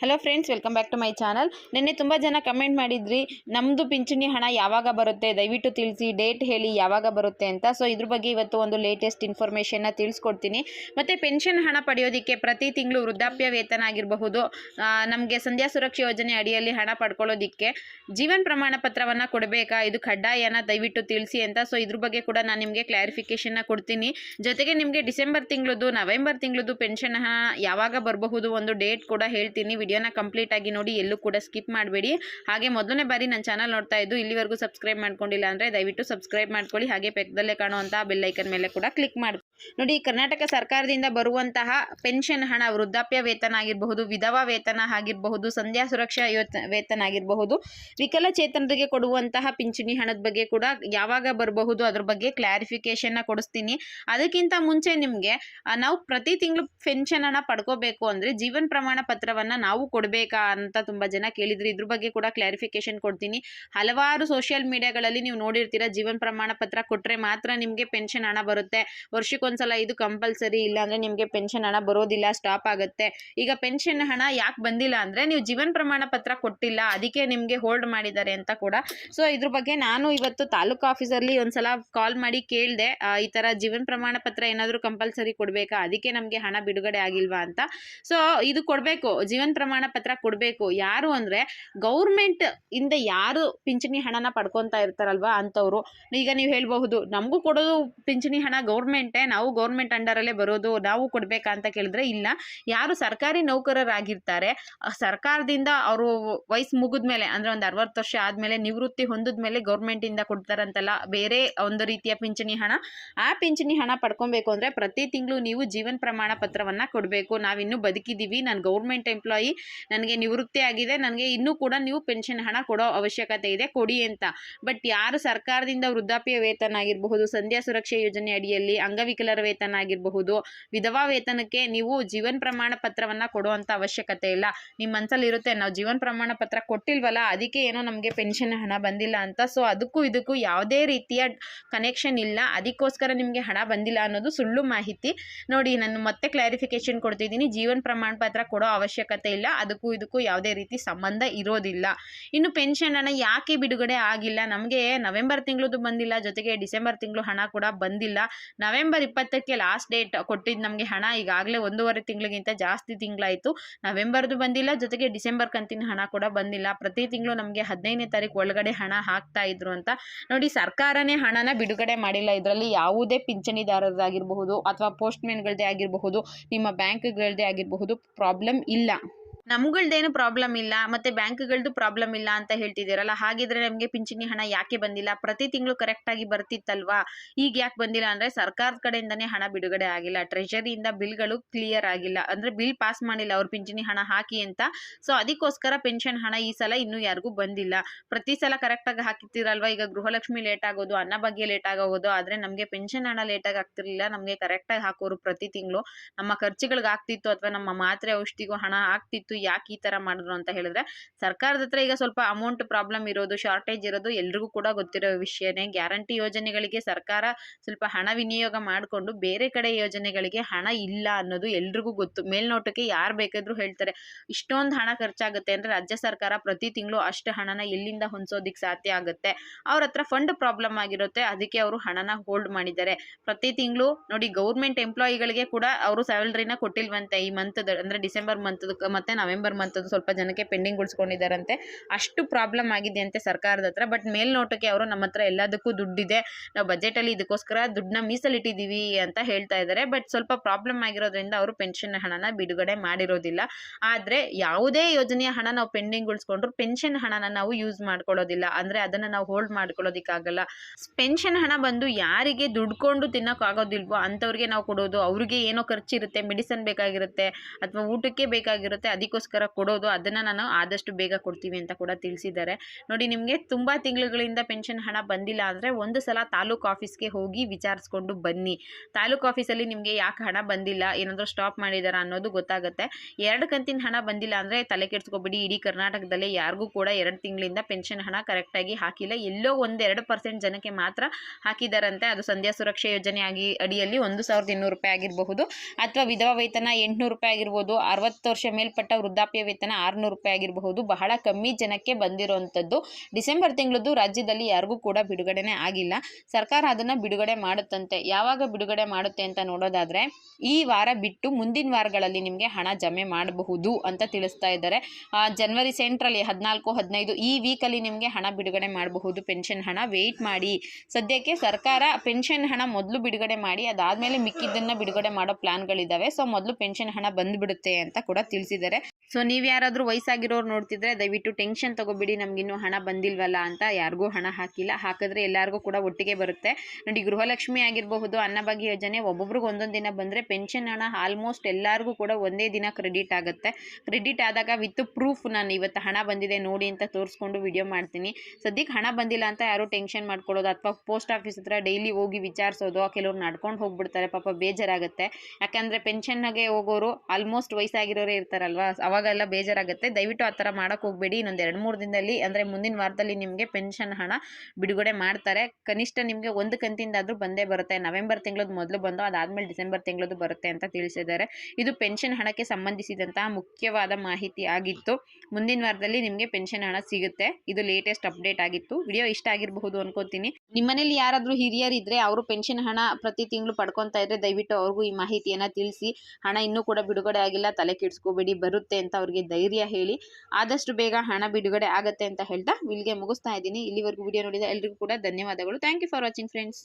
Hello friends welcome back to my channel ನಿನ್ನೆ ತುಂಬ ಜನ ಕಮೆಂಟ್ ಮಾಡಿದ್ರಿ ನಮ್ಮದು ಪಿಂಚಣಿ ಹಣ ಯಾವಾಗ ಬರುತ್ತೆ? ದಯವಿಟ್ಟು ತಿಳಿಸಿ ಡೇಟ್ ಹೇಳಿ ಯಾವಾಗ ಬರುತ್ತೆ ಅಂತ. ಸೊ ಇದ್ರ ಬಗ್ಗೆ ಇವತ್ತು ಒಂದು ಲೇಟೆಸ್ಟ್ ಇನ್ಫಾರ್ಮೇಷನ್ನ ತಿಳಿಸ್ಕೊಡ್ತೀನಿ. ಮತ್ತು ಪೆನ್ಷನ್ ಹಣ ಪಡೆಯೋದಕ್ಕೆ ಪ್ರತಿ ತಿಂಗಳು ವೃದ್ಧಾಪ್ಯ ವೇತನ ಆಗಿರಬಹುದು ನಮಗೆ ಸಂಧ್ಯಾ ಸುರಕ್ಷಾ ಯೋಜನೆ ಅಡಿಯಲ್ಲಿ ಹಣ ಪಡ್ಕೊಳ್ಳೋದಿಕ್ಕೆ ಜೀವನ್ ಪ್ರಮಾಣ ಪತ್ರವನ್ನು ಕೊಡಬೇಕಾ? ಇದು ಕಡ್ಡಾಯನ, ದಯವಿಟ್ಟು ತಿಳಿಸಿ ಅಂತ. ಸೊ ಇದ್ರ ಬಗ್ಗೆ ಕೂಡ ನಾನು ನಿಮಗೆ ಕ್ಲಾರಿಫಿಕೇಷನ್ನ ಕೊಡ್ತೀನಿ. ಜೊತೆಗೆ ನಿಮಗೆ ಡಿಸೆಂಬರ್ ತಿಂಗಳದ್ದು, ನವೆಂಬರ್ ತಿಂಗಳದ್ದು ಪೆನ್ಷನ್ ಹಣ ಯಾವಾಗ ಬರಬಹುದು ಒಂದು ಡೇಟ್ ಕೂಡ ಹೇಳ್ತೀನಿ. ವಿಡಿಯೋನ ಕಂಪ್ಲೀಟ್ ಆಗಿ ನೋಡಿ ಎಲ್ಲೂ ಕೂಡ ಸ್ಕಿಪ್ ಮಾಡಬೇಡಿ. ಹಾಗೆ ಮೊದಲನೇ ಬಾರಿ ನನ್ನ ಚಾನಲ್ ನೋಡ್ತಾ ಇದ್ದು ಇಲ್ಲಿವರೆಗೂ ಸಬ್ಸ್ಕ್ರೈಬ್ ಮಾಡ್ಕೊಂಡಿಲ್ಲ ಅಂದರೆ ದಯವಿಟ್ಟು ಸಬ್ಸ್ಕ್ರೈಬ್ ಮಾಡ್ಕೊಳ್ಳಿ. ಹಾಗೆ ಪಕ್ಕದಲ್ಲೇ ಕಾಣುವಂತಹ ಬೆಲ್ಲೈಕನ್ ಮೇಲೆ ಕೂಡ ಕ್ಲಿಕ್ ಮಾಡಿ ನೋಡಿ, ಕರ್ನಾಟಕ ಸರ್ಕಾರದಿಂದ ಬರುವಂತಹ ಪೆನ್ಷನ್ ಹಣ ವೃದ್ಧಾಪ್ಯ ವೇತನ ಆಗಿರಬಹುದು, ವಿಧವಾ ವೇತನ ಆಗಿರಬಹುದು, ಸಂಧ್ಯಾ ಸುರಕ್ಷಾ ವೇತನ ಆಗಿರಬಹುದು, ವಿಕಲಚೇತನರಿಗೆ ಕೊಡುವಂತಹ ಪಿಂಚಣಿ ಹಣದ ಬಗ್ಗೆ ಕೂಡ ಯಾವಾಗ ಬರಬಹುದು, ಅದ್ರ ಬಗ್ಗೆ ಕ್ಲಾರಿಫಿಕೇಶನ್ನ ಕೊಡಿಸ್ತೀನಿ. ಅದಕ್ಕಿಂತ ಮುಂಚೆ ನಿಮಗೆ ನಾವು ಪ್ರತಿ ತಿಂಗಳು ಪೆನ್ಷನ್ ಹಣ ಪಡ್ಕೋಬೇಕು ಅಂದರೆ ಜೀವನ್ ಪ್ರಮಾಣ ಪತ್ರವನ್ನು ನಾವು ಕೊಡಬೇಕಾ ಅಂತ ತುಂಬ ಜನ ಕೇಳಿದ್ರು. ಇದ್ರ ಬಗ್ಗೆ ಕೂಡ ಕ್ಲಾರಿಫಿಕೇಶನ್ ಕೊಡ್ತೀನಿ. ಹಲವಾರು ಸೋಷಿಯಲ್ ಮೀಡಿಯಾಗಳಲ್ಲಿ ನೀವು ನೋಡಿರ್ತೀರ, ಜೀವನ್ ಪ್ರಮಾಣ ಪತ್ರ ಕೊಟ್ಟರೆ ಮಾತ್ರ ನಿಮಗೆ ಪೆನ್ಷನ್ ಹಣ ಬರುತ್ತೆ. ವರ್ಷಕ್ಕೊಂದ್ಸಲ ಇದು ಕಂಪಲ್ಸರಿ ಇಲ್ಲ ಅಂದ್ರೆ ನಿಮಗೆ ಪೆನ್ಷನ್ ಹಣ ಬರೋದಿಲ್ಲ ಸ್ಟಾಪ್ ಆಗುತ್ತೆ. ಈಗ ಪೆನ್ಷನ್ ಹಣ ಯಾಕೆ ಬಂದಿಲ್ಲ ಅಂದರೆ ನೀವು ಜೀವನ್ ಪ್ರಮಾಣ ಪತ್ರ ಕೊಟ್ಟಿಲ್ಲ, ಅದಕ್ಕೆ ನಿಮಗೆ ಹೋಲ್ಡ್ ಮಾಡಿದ್ದಾರೆ ಅಂತ ಕೂಡ. ಸೊ ಇದ್ರ ಬಗ್ಗೆ ನಾನು ಇವತ್ತು ತಾಲೂಕು ಆಫೀಸಲ್ಲಿ ಒಂದ್ಸಲ ಕಾಲ್ ಮಾಡಿ ಕೇಳಿದೆ ಈ ಥರ ಜೀವನ್ ಪ್ರಮಾಣ ಪತ್ರ ಏನಾದರೂ ಕಂಪಲ್ಸರಿ ಕೊಡಬೇಕಾ, ಅದಕ್ಕೆ ನಮಗೆ ಹಣ ಬಿಡುಗಡೆ ಆಗಿಲ್ವಾ ಅಂತ. ಸೊ ಇದು ಕೊಡಬೇಕು, ಜೀವನ್ ಪ್ರಮಾಣ ಪತ್ರ ಕೊಡಬೇಕು. ಯಾರು ಅಂದರೆ ಗೌರ್ಮೆಂಟ್ ಇಂದ ಯಾರು ಪಿಂಚಣಿ ಹಣನ ಪಡ್ಕೊತಾ ಇರ್ತಾರಲ್ವಾ ಅಂಥವ್ರು ಈಗ ನೀವು ಹೇಳ್ಬಹುದು, ನಮಗೂ ಕೊಡೋದು ಪಿಂಚಣಿ ಹಣ ಗೌರ್ಮೆಂಟೇ ನಾವು ಗೌರ್ಮೆಂಟ್ ಅಂಡರಲ್ಲೇ ಬರೋದು, ನಾವು ಕೊಡಬೇಕಾ ಅಂತ ಕೇಳಿದ್ರೆ ಇಲ್ಲ. ಯಾರು ಸರ್ಕಾರಿ ನೌಕರರಾಗಿರ್ತಾರೆ ಸರ್ಕಾರದಿಂದ ಅವರು ವಯಸ್ಸು ಮುಗಿದ್ಮೇಲೆ ಅಂದರೆ ಒಂದು ಅರವತ್ತು ವರ್ಷ ಆದಮೇಲೆ ನಿವೃತ್ತಿ ಹೊಂದಿದ್ಮೇಲೆ ಗೌರ್ಮೆಂಟಿಂದ ಕೊಡ್ತಾರಂತಲ್ಲ, ಬೇರೆ ಒಂದು ರೀತಿಯ ಪಿಂಚಣಿ ಹಣ. ಆ ಪಿಂಚಣಿ ಹಣ ಪಡ್ಕೊಬೇಕು ಅಂದರೆ ಪ್ರತಿ ತಿಂಗಳು ನೀವು ಜೀವನ ಪ್ರಮಾಣ ಪತ್ರವನ್ನು ಕೊಡಬೇಕು. ನಾವಿನ್ನೂ ಬದುಕಿದ್ದೀವಿ, ನಾನು ಗೌರ್ಮೆಂಟ್ ಎಂಪ್ಲಾಯಿ ನನಗೆ ನಿವೃತ್ತಿ ಆಗಿದೆ, ನನಗೆ ಇನ್ನೂ ಕೂಡ ನೀವು ಪೆನ್ಷನ್ ಹಣ ಕೊಡೋ ಅವಶ್ಯಕತೆ ಇದೆ, ಕೊಡಿ ಅಂತ. ಬಟ್ ಯಾರು ಸರ್ಕಾರದಿಂದ ವೃದ್ಧಾಪ್ಯ ವೇತನ ಆಗಿರಬಹುದು, ಸಂಧ್ಯಾ ಸುರಕ್ಷಾ ಯೋಜನೆ ಅಡಿಯಲ್ಲಿ ಅಂಗವಿಕಲರ ವೇತನ ಆಗಿರಬಹುದು ವಿಧವಾ ವೇತನಕ್ಕೆ ನೀವು ಜೀವನ್ ಪ್ರಮಾಣ ಪತ್ರವನ್ನ ಕೊಡುವಂತ ಅವಶ್ಯಕತೆ ಇಲ್ಲ. ನಿಮ್ಮ ಮನಸ್ಸಲ್ಲಿ ಇರುತ್ತೆ, ನಾವು ಜೀವನ್ ಪ್ರಮಾಣ ಪತ್ರ ಕೊಟ್ಟಿಲ್ವಲ್ಲ, ಅದಕ್ಕೆ ಏನೋ ನಮಗೆ ಪೆನ್ಷನ್ ಹಣ ಬಂದಿಲ್ಲ ಅಂತ. ಸೊ ಅದಕ್ಕೂ ಇದಕ್ಕೂ ಯಾವುದೇ ರೀತಿಯ ಕನೆಕ್ಷನ್ ಇಲ್ಲ. ಅದಕ್ಕೋಸ್ಕರ ನಿಮಗೆ ಹಣ ಬಂದಿಲ್ಲ ಅನ್ನೋದು ಸುಳ್ಳು ಮಾಹಿತಿ. ನೋಡಿ, ನಾನು ಮತ್ತೆ ಕ್ಲಾರಿಫಿಕೇಶನ್ ಕೊಡ್ತಿದ್ದೀನಿ. ಜೀವನ್ ಪ್ರಮಾಣ ಪತ್ರ ಕೊಡೋ ಅವಶ್ಯಕತೆ ಇಲ್ಲ. ಅದಕ್ಕೂ ಇದಕ್ಕೂ ಯಾವುದೇ ರೀತಿ ಸಂಬಂಧ ಇರೋದಿಲ್ಲ. ಇನ್ನು ಪೆನ್ಷನ್ ಹಣ ಯಾಕೆ ಬಿಡುಗಡೆ ಆಗಿಲ್ಲ? ನಮಗೆ ನವೆಂಬರ್ ತಿಂಗಳದು ಬಂದಿಲ್ಲ. ಜೊತೆಗೆ ಡಿಸೆಂಬರ್ ತಿಂಗಳು ಹಣ ಕೂಡ ಬಂದಿಲ್ಲ. ನವೆಂಬರ್ ಇಪ್ಪತ್ತಕ್ಕೆ ಲಾಸ್ಟ್ ಡೇಟ್ ಕೊಟ್ಟಿದ್ದು ನಮಗೆ ಹಣ ಈಗಾಗಲೇ ಒಂದೂವರೆ ತಿಂಗಳಿಗಿಂತ ಜಾಸ್ತಿ ತಿಂಗಳಾಯಿತು. ನವೆಂಬರ್ದು ಬಂದಿಲ್ಲ, ಜೊತೆಗೆ ಡಿಸೆಂಬರ್ ಕಂತಿನ ಹಣ ಕೂಡ ಬಂದಿಲ್ಲ. ಪ್ರತಿ ತಿಂಗಳು ನಮಗೆ ಹದಿನೈದನೇ ತಾರೀಕು ಒಳಗಡೆ ಹಣ ಹಾಕ್ತಾ ಇದ್ರು ಅಂತ. ನೋಡಿ, ಸರ್ಕಾರನೇ ಹಣನ ಬಿಡುಗಡೆ ಮಾಡಿಲ್ಲ. ಇದರಲ್ಲಿ ಯಾವುದೇ ಪಿಂಚಣಿದಾರರಾಗಿರಬಹುದು ಅಥವಾ ಪೋಸ್ಟ್ಮೆನ್ಗಳದ್ದೇ ಆಗಿರಬಹುದು, ನಿಮ್ಮ ಬ್ಯಾಂಕ್ಗಳದ್ದೇ ಆಗಿರಬಹುದು ಪ್ರಾಬ್ಲಮ್ ಇಲ್ಲ. ನಮ್ಗಳ್ದೇನು ಪ್ರಾಬ್ಲಮ್ ಇಲ್ಲ, ಮತ್ತೆ ಬ್ಯಾಂಕ್ಗಳದ್ದು ಪ್ರಾಬ್ಲಮ್ ಇಲ್ಲ ಅಂತ ಹೇಳ್ತಿದ್ದೀರಲ್ಲ, ಹಾಗಿದ್ರೆ ನಮಗೆ ಪಿಂಚಣಿ ಹಣ ಯಾಕೆ ಬಂದಿಲ್ಲ? ಪ್ರತಿ ತಿಂಗಳು ಕರೆಕ್ಟಾಗಿ ಬರ್ತಿತ್ತಲ್ವಾ? ಈಗ ಯಾಕೆ ಬಂದಿಲ್ಲ ಅಂದ್ರೆ ಸರ್ಕಾರದ ಕಡೆಯಿಂದನೇ ಹಣ ಬಿಡುಗಡೆ ಆಗಿಲ್ಲ ಟ್ರೆಷರಿಯಿಂದ ಬಿಲ್ಗಳು ಕ್ಲಿಯರ್ ಆಗಿಲ್ಲ. ಅಂದ್ರೆ ಬಿಲ್ ಪಾಸ್ ಮಾಡಿಲ್ಲ, ಅವ್ರು ಪಿಂಚಣಿ ಹಣ ಹಾಕಿ ಅಂತ. ಸೊ ಅದಕ್ಕೋಸ್ಕರ ಪೆನ್ಷನ್ ಹಣ ಈ ಸಲ ಇನ್ನೂ ಯಾರಿಗೂ ಬಂದಿಲ್ಲ. ಪ್ರತಿ ಸಲ ಕರೆಕ್ಟಾಗಿ ಹಾಕಿರ್ತೀರಲ್ವಾ? ಈಗ ಗೃಹಲಕ್ಷ್ಮಿ ಲೇಟ್ ಆಗೋದು ಅನ್ನ ಬಗ್ಗೆ ಲೇಟ್ ಆಗೋದು, ಆದ್ರೆ ನಮಗೆ ಪೆನ್ಷನ್ ಹಣ ಲೇಟಾಗಿ ಆಗ್ತಿರ್ಲಿಲ್ಲ ನಮಗೆ ಕರೆಕ್ಟಾಗಿ ಹಾಕೋರು ಪ್ರತಿ ತಿಂಗಳು. ನಮ್ಮ ಖರ್ಚುಗಳಿಗೆ ಆಗ್ತಿತ್ತು, ಅಥವಾ ನಮ್ಮ ಮಾತ್ರೆ ಔಷಧಿಗೂ ಹಣ ಆಗ್ತಿತ್ತು ಯಾಕೆ ಈ ತರ ಮಾಡಿದ್ರು ಅಂತ ಹೇಳಿದ್ರೆ, ಸರ್ಕಾರದ ಹತ್ರ ಈಗ ಸ್ವಲ್ಪ ಅಮೌಂಟ್ ಪ್ರಾಬ್ಲಮ್ ಇರೋದು ಶಾರ್ಟೇಜ್ ಇರೋದು ಎಲ್ರಿಗೂ ಕೂಡ ಗೊತ್ತಿರೋ ವಿಷಯನೇ. ಗ್ಯಾರಂಟಿ ಯೋಜನೆಗಳಿಗೆ ಸರ್ಕಾರ ಸ್ವಲ್ಪ ಹಣ ವಿನಿಯೋಗ ಮಾಡಿಕೊಂಡು ಬೇರೆ ಕಡೆ ಯೋಜನೆಗಳಿಗೆ ಹಣ ಇಲ್ಲ ಅನ್ನೋದು ಎಲ್ರಿಗೂ ಗೊತ್ತು. ಮೇಲ್ನೋಟಕ್ಕೆ ಯಾರು ಬೇಕಾದರೂ ಹೇಳ್ತಾರೆ, ಇಷ್ಟೊಂದು ಹಣ ಖರ್ಚಾಗುತ್ತೆ ಅಂದ್ರೆ ರಾಜ್ಯ ಸರ್ಕಾರ ಪ್ರತಿ ತಿಂಗಳು ಅಷ್ಟು ಹಣನ ಎಲ್ಲಿಂದ ಹೊಂದಿಸೋದಿಕ್ ಸಾಧ್ಯ ಆಗುತ್ತೆ. ಅವ್ರ ಹತ್ರ ಫಂಡ್ ಪ್ರಾಬ್ಲಮ್ ಆಗಿರುತ್ತೆ, ಅದಕ್ಕೆ ಅವರು ಹಣನ ಹೋಲ್ಡ್ ಮಾಡಿದ್ದಾರೆ. ಪ್ರತಿ ತಿಂಗಳು ನೋಡಿ ಗೌರ್ಮೆಂಟ್ ಎಂಪ್ಲಾಯಿಗಳಿಗೆ ಕೂಡ ಅವರು ಸ್ಯಾಲರಿನ ಕೊಟ್ಟಿಲ್ವಂತೆ ಈ ಮಂತ್ ಅಂದ್ರೆ ಡಿಸೆಂಬರ್ ಮಂತ್ ಮತ್ತೆ ನವೆಂಬರ್ ಮಂತ್ ಸ್ವಲ್ಪ ಜನಕ್ಕೆ ಪೆಂಡಿಂಗ್ ಉಳಿಸ್ಕೊಂಡಿದ್ದಾರಂತೆ. ಅಷ್ಟು ಪ್ರಾಬ್ಲಮ್ ಆಗಿದೆ ಅಂತೆ ಸರ್ಕಾರದ ಹತ್ರ. ಬಟ್ ಮೇಲ್ನೋಟಕ್ಕೆ ಅವರು ನಮ್ಮ ಹತ್ರ ಎಲ್ಲದಕ್ಕೂ ದುಡ್ಡಿದೆ. ನಾವು ಬಜೆಟಲ್ಲಿ ಇದಕ್ಕೋಸ್ಕರ ದುಡ್ಡನ್ನ ಮೀಸಲಿಟ್ಟಿದ್ದೀವಿ ಅಂತ ಹೇಳ್ತಾ ಇದ್ದಾರೆ. ಬಟ್ ಸ್ವಲ್ಪ ಪ್ರಾಬ್ಲಮ್ ಆಗಿರೋದ್ರಿಂದ ಅವರು ಪೆನ್ಷನ್ ಹಣನ ಬಿಡುಗಡೆ ಮಾಡಿರೋದಿಲ್ಲ. ಆದರೆ ಯಾವುದೇ ಯೋಜನೆಯ ಹಣ ನಾವು ಪೆಂಡಿಂಗ್ ಉಳಿಸ್ಕೊಂಡ್ರು ಪೆನ್ಷನ್ ಹಣನ ನಾವು ಯೂಸ್ ಮಾಡ್ಕೊಳ್ಳೋದಿಲ್ಲ. ಅಂದರೆ ಅದನ್ನು ನಾವು ಹೋಲ್ಡ್ ಮಾಡ್ಕೊಳ್ಳೋದಿಕ್ಕಾಗಲ್ಲ. ಪೆನ್ಷನ್ ಹಣ ಬಂದು ಯಾರಿಗೆ ದುಡ್ಕೊಂಡು ತಿನ್ನೋಕ್ಕಾಗೋದಿಲ್ವೋ ಅಂಥವ್ರಿಗೆ ನಾವು ಕೊಡೋದು, ಅವ್ರಿಗೆ ಏನೋ ಖರ್ಚಿರುತ್ತೆ, ಮೆಡಿಸನ್ ಬೇಕಾಗಿರುತ್ತೆ ಅಥವಾ ಊಟಕ್ಕೆ ಬೇಕಾಗಿರುತ್ತೆ ಅದಕ್ಕೋಸ್ಕರ ಕೊಡೋದು, ಅದನ್ನು ನಾನು ಆದಷ್ಟು ಬೇಗ ಕೊಡ್ತೀವಿ ಅಂತ ಕೂಡ ತಿಳಿಸಿದ್ದಾರೆ. ನೋಡಿ, ನಿಮಗೆ ತುಂಬ ತಿಂಗಳುಗಳಿಂದ ಪೆನ್ಷನ್ ಹಣ ಬಂದಿಲ್ಲ ಅಂದರೆ ಒಂದು ಸಲ ತಾಲೂಕು ಆಫೀಸ್ಗೆ ಹೋಗಿ ವಿಚಾರಿಸ್ಕೊಂಡು ಬನ್ನಿ. ತಾಲೂಕು ಆಫೀಸಲ್ಲಿ ನಿಮಗೆ ಯಾಕೆ ಹಣ ಬಂದಿಲ್ಲ, ಏನಾದರೂ ಸ್ಟಾಪ್ ಮಾಡಿದಾರ ಅನ್ನೋದು ಗೊತ್ತಾಗುತ್ತೆ. ಎರಡು ಕಂತಿನ ಹಣ ಬಂದಿಲ್ಲ ಅಂದರೆ ತಲೆ ಕೆಡ್ಸ್ಕೊಬೇಡಿ, ಇಡೀ ಕರ್ನಾಟಕದಲ್ಲೇ ಯಾರಿಗೂ ಕೂಡ ಎರಡು ತಿಂಗಳಿಂದ ಪೆನ್ಷನ್ ಹಣ ಕರೆಕ್ಟಾಗಿ ಹಾಕಿಲ್ಲ. ಎಲ್ಲೋ ಒಂದೆರಡು ಪರ್ಸೆಂಟ್ ಜನಕ್ಕೆ ಮಾತ್ರ ಹಾಕಿದಾರಂತೆ. ಅದು ಸಂಧ್ಯಾ ಸುರಕ್ಷಾ ಯೋಜನೆ ಆಗಿ ಅಡಿಯಲ್ಲಿ ಒಂದು ಸಾವಿರದ ಇನ್ನೂರು ರೂಪಾಯಿ ಆಗಿರಬಹುದು ಅಥವಾ ವಿಧವಾ ವೇತನ ಎಂಟುನೂರು ರೂಪಾಯಿ ಆಗಿರ್ಬೋದು, ಅರವತ್ತು ವರ್ಷ ಮೇಲ್ಪಟ್ಟ ವೃದ್ಧಾಪ್ಯ ವೇತನ ಆರುನೂರು ರೂಪಾಯಿ ಆಗಿರಬಹುದು. ಬಹಳ ಕಮ್ಮಿ ಜನಕ್ಕೆ ಬಂದಿರುವಂಥದ್ದು. ಡಿಸೆಂಬರ್ ತಿಂಗಳದ್ದು ರಾಜ್ಯದಲ್ಲಿ ಯಾರಿಗೂ ಕೂಡ ಬಿಡುಗಡೆನೇ ಆಗಿಲ್ಲ. ಸರ್ಕಾರ ಅದನ್ನು ಬಿಡುಗಡೆ ಮಾಡುತ್ತಂತೆ. ಯಾವಾಗ ಬಿಡುಗಡೆ ಮಾಡುತ್ತೆ ಅಂತ ನೋಡೋದಾದರೆ, ಈ ವಾರ ಬಿಟ್ಟು ಮುಂದಿನ ವಾರಗಳಲ್ಲಿ ನಿಮಗೆ ಹಣ ಜಮೆ ಮಾಡಬಹುದು ಅಂತ ತಿಳಿಸ್ತಾ ಇದ್ದಾರೆ. ಜನವರಿ ಸೆಂಟ್ರಲ್ಲಿ ಹದಿನಾಲ್ಕು, ಹದಿನೈದು, ಈ ವೀಕಲ್ಲಿ ನಿಮಗೆ ಹಣ ಬಿಡುಗಡೆ ಮಾಡಬಹುದು. ಪೆನ್ಷನ್ ಹಣ ವೆಯ್ಟ್ ಮಾಡಿ. ಸದ್ಯಕ್ಕೆ ಸರ್ಕಾರ ಪೆನ್ಷನ್ ಹಣ ಮೊದಲು ಬಿಡುಗಡೆ ಮಾಡಿ, ಅದಾದಮೇಲೆ ಮಿಕ್ಕಿದ್ದನ್ನು ಬಿಡುಗಡೆ ಮಾಡೋ ಪ್ಲಾನ್ಗಳಿದ್ದಾವೆ ಸೊ ಮೊದಲು ಪೆನ್ಷನ್ ಹಣ ಬಂದುಬಿಡುತ್ತೆ ಅಂತ ಕೂಡ ತಿಳಿಸಿದ್ದಾರೆ. ಸೊ ನೀವು ಯಾರಾದರೂ ವಯಸ್ಸಾಗಿರೋರು ನೋಡ್ತಿದ್ರೆ ದಯವಿಟ್ಟು ಟೆನ್ಷನ್ ತಗೋಬಿಡಿ ನಮಗಿನ್ನೂ ಹಣ ಬಂದಿಲ್ವಲ್ಲ ಅಂತ ಯಾರಿಗೂ ಹಣ ಹಾಕಿಲ್ಲ. ಹಾಕಿದ್ರೆ ಎಲ್ಲರಿಗೂ ಕೂಡ ಒಟ್ಟಿಗೆ ಬರುತ್ತೆ. ನೋಡಿ, ಗೃಹಲಕ್ಷ್ಮಿ ಆಗಿರಬಹುದು, ಅನ್ನಭಾಗ್ಯ ಯೋಜನೆ ಒಬ್ಬೊಬ್ರಿಗೆ ಒಂದೊಂದು ದಿನ ಬಂದರೆ ಪೆನ್ಷನ್ ಹಣ ಆಲ್ಮೋಸ್ಟ್ ಎಲ್ಲರಿಗೂ ಕೂಡ ಒಂದೇ ದಿನ ಕ್ರೆಡಿಟ್ ಆಗುತ್ತೆ. ಕ್ರೆಡಿಟ್ ಆದಾಗ ವಿತ್ ಪ್ರೂಫ್ ನಾನು ಇವತ್ತು ಹಣ ಬಂದಿದೆ ನೋಡಿ ಅಂತ ತೋರಿಸ್ಕೊಂಡು ವಿಡಿಯೋ ಮಾಡ್ತೀನಿ. ಸದ್ಯಕ್ಕೆ ಹಣ ಬಂದಿಲ್ಲ ಅಂತ ಯಾರು ಟೆನ್ಷನ್ ಮಾಡ್ಕೊಳ್ಳೋದು ಅಥವಾ ಪೋಸ್ಟ್ ಆಫೀಸ್ ಹತ್ರ ಡೈಲಿ ಹೋಗಿ ವಿಚಾರಿಸೋದು ಕೆಲವ್ರು ನಡ್ಕೊಂಡು ಹೋಗ್ಬಿಡ್ತಾರೆ, ಪಾಪ ಬೇಜಾರಾಗುತ್ತೆ. ಯಾಕಂದರೆ ಪೆನ್ಷನ್ಗೆ ಹೋಗೋರು ಆಲ್ಮೋಸ್ಟ್ ವಯಸ್ಸಾಗಿರೋರೇ ಇರ್ತಾರಲ್ವಾ? ಅವಾಗೆಲ್ಲ ಬೇಜಾರಾಗುತ್ತೆ. ದಯವಿಟ್ಟು ಆ ಥರ ಮಾಡೋಕ್ಕೆ ಹೋಗಬೇಡಿ. ಇನ್ನೊಂದು ಎರಡು ಮೂರು ದಿನದಲ್ಲಿ, ಅಂದರೆ ಮುಂದಿನ ವಾರದಲ್ಲಿ ನಿಮಗೆ ಪೆನ್ಷನ್ ಹಣ ಬಿಡುಗಡೆ ಮಾಡ್ತಾರೆ. ಕನಿಷ್ಠ ನಿಮಗೆ ಒಂದು ಕಂತಿಂದಾದರೂ ಬಂದೇ ಬರುತ್ತೆ. ನವೆಂಬರ್ ತಿಂಗಳದ್ದು ಮೊದಲು ಬಂದು ಅದಾದಮೇಲೆ ಡಿಸೆಂಬರ್ ತಿಂಗಳದ್ದು ಬರುತ್ತೆ ಅಂತ ತಿಳಿಸಿದ್ದಾರೆ. ಇದು ಪೆನ್ಷನ್ ಹಣಕ್ಕೆ ಸಂಬಂಧಿಸಿದಂತಹ ಮುಖ್ಯವಾದ ಮಾಹಿತಿ ಆಗಿತ್ತು. ಮುಂದಿನ ವಾರದಲ್ಲಿ ನಿಮಗೆ ಪೆನ್ಷನ್ ಹಣ ಸಿಗುತ್ತೆ. ಇದು ಲೇಟೆಸ್ಟ್ ಅಪ್ಡೇಟ್ ಆಗಿತ್ತು. ವಿಡಿಯೋ ಇಷ್ಟ ಆಗಿರಬಹುದು ಅನ್ಕೋತೀನಿ. ನಿಮ್ಮನೇಲಿ ಯಾರಾದರೂ ಹಿರಿಯರಿದ್ರೆ ಅವರು ಪೆನ್ಷನ್ ಹಣ ಪ್ರತಿ ತಿಂಗಳು ಪಡ್ಕೊತಾ ಇದ್ರೆ ದಯವಿಟ್ಟು ಅವ್ರಿಗೂ ಈ ಮಾಹಿತಿಯನ್ನು ತಿಳಿಸಿ. ಹಣ ಇನ್ನೂ ಕೂಡ ಬಿಡುಗಡೆ ಆಗಿಲ್ಲ. ತಲೆ ಕೆಡಿಸ್ಕೋಬೇಡಿ. ಬರುತ್ತೆ? ಅಂತ ಅವ್ರಿಗೆ ಧೈರ್ಯ ಹೇಳಿ ಆದಷ್ಟು ಬೇಗ ಹಣ ಬಿಡುಗಡೆ ಆಗುತ್ತೆ ಅಂತ ಹೇಳ್ತಾ ವಿಲ್ಗೆ ಮುಗಿಸ್ತಾ ಇದ್ದೀನಿ. ಇಲ್ಲಿವರೆಗೂ ವಿಡಿಯೋ ನೋಡಿದ ಎಲ್ರಿಗೂ ಕೂಡ ಧನ್ಯವಾದಗಳು. Thank you for watching friends